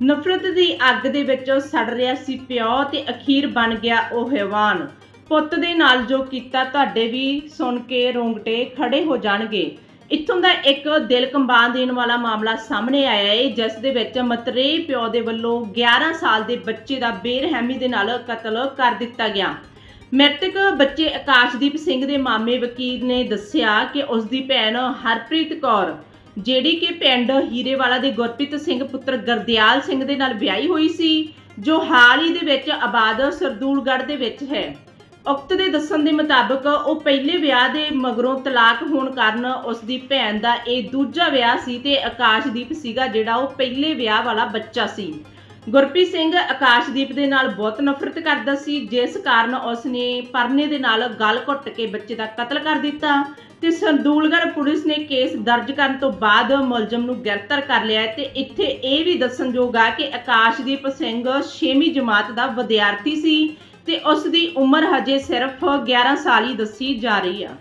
ਨਫ਼ਰਤ ਦੀ ਅੱਗ ਦੇ ਵਿੱਚ ਸੜ ਰਿਹਾ ਸੀ ਪਿਓ ਤੇ ਅਖੀਰ ਬਣ ਗਿਆ ਉਹ ਹੈਵਾਨ। ਪੁੱਤ ਦੇ ਨਾਲ ਜੋ ਕੀਤਾ, ਤੁਹਾਡੇ ਵੀ ਸੁਣ ਕੇ ਰੋਂਗਟੇ ਖੜੇ ਹੋ ਜਾਣਗੇ। ਇੱਥੋਂ ਦਾ ਇੱਕ ਦਿਲ ਕੰਬਾਂ ਦੇਣ ਵਾਲਾ ਮਾਮਲਾ ਸਾਹਮਣੇ ਆਇਆ ਹੈ ਜਿਸ ਦੇ ਵਿੱਚ ਮਤਰੇ ਪਿਓ ਦੇ ਵੱਲੋਂ 11 ਸਾਲ ਦੇ ਬੱਚੇ ਦਾ ਬੇਰਹਿਮੀ ਦੇ ਨਾਲ ਕਤਲ ਕਰ ਦਿੱਤਾ ਗਿਆ। ਮ੍ਰਿਤਕ ਬੱਚੇ ਆਕਾਸ਼ਦੀਪ ਸਿੰਘ ਦੇ ਮਾਮੇ ਵਕੀਲ ਨੇ ਦੱਸਿਆ ਕਿ ਉਸ ਦੀ ਭੈਣ ਹਰਪ੍ਰੀਤ ਕੌਰ ਜਿਹੜੀ ਕਿ ਪਿੰਡ ਹੀਰੇਵਾਲਾ ਦੇ ਗੁਰਪ੍ਰੀਤ ਸਿੰਘ ਪੁੱਤਰ ਗਰਦਿਆਲ ਸਿੰਘ ਦੇ ਨਾਲ ਵਿਆਹੀ ਹੋਈ ਸੀ, ਜੋ ਹਾਲ ਹੀ ਦੇ ਵਿੱਚ ਆਬਾਦ ਸਰਦੂਲਗੜ੍ਹ ਦੇ ਵਿੱਚ ਹੈ। ਉਕਤ ਦੇ ਦੱਸਣ ਦੇ ਮੁਤਾਬਕ ਉਹ ਪਹਿਲੇ ਵਿਆਹ ਦੇ ਮਗਰੋਂ ਤਲਾਕ ਹੋਣ ਕਾਰਨ ਉਸ ਦੀ ਭੈਣ ਦਾ ਇਹ ਦੂਜਾ ਵਿਆਹ ਸੀ ਤੇ ਆਕਾਸ਼ਦੀਪ ਸੀਗਾ ਜਿਹੜਾ ਉਹ ਪਹਿਲੇ ਵਿਆਹ ਵਾਲਾ ਬੱਚਾ ਸੀ। ਗੁਰਪ੍ਰੀਤ ਸਿੰਘ ਆਕਾਸ਼ਦੀਪ ਦੇ ਨਾਲ ਬਹੁਤ ਨਫ਼ਰਤ ਕਰਦਾ ਸੀ, ਜਿਸ ਕਾਰਨ ਉਸ ਨੇ ਪਰਨੇ ਦੇ ਨਾਲ ਗਲ ਘੁੱਟ ਕੇ ਬੱਚੇ ਦਾ ਕਤਲ ਕਰ ਦਿੱਤਾ ਤੇ ਸੰਦੂਲਗੜ੍ਹ ਪੁਲਿਸ ਨੇ ਕੇਸ ਦਰਜ ਕਰਨ ਤੋਂ ਬਾਅਦ ਮੁਲਜ਼ਮ ਨੂੰ ਗ੍ਰਿਫਤਾਰ ਕਰ ਲਿਆ ਹੈ ਤੇ ਇੱਥੇ ਇਹ ਵੀ ਦੱਸਣਯੋਗ ਆ ਕਿ ਆਕਾਸ਼ਦੀਪ ਸਿੰਘ 6ਵੀਂ ਜਮਾਤ ਦਾ ਵਿਦਿਆਰਥੀ ਸੀ ਤੇ ਉਸ ਦੀ ਉਮਰ ਹਜੇ ਸਿਰਫ 11 ਸਾਲ ਹੀ ਦੱਸੀ ਜਾ ਰਹੀ ਆ।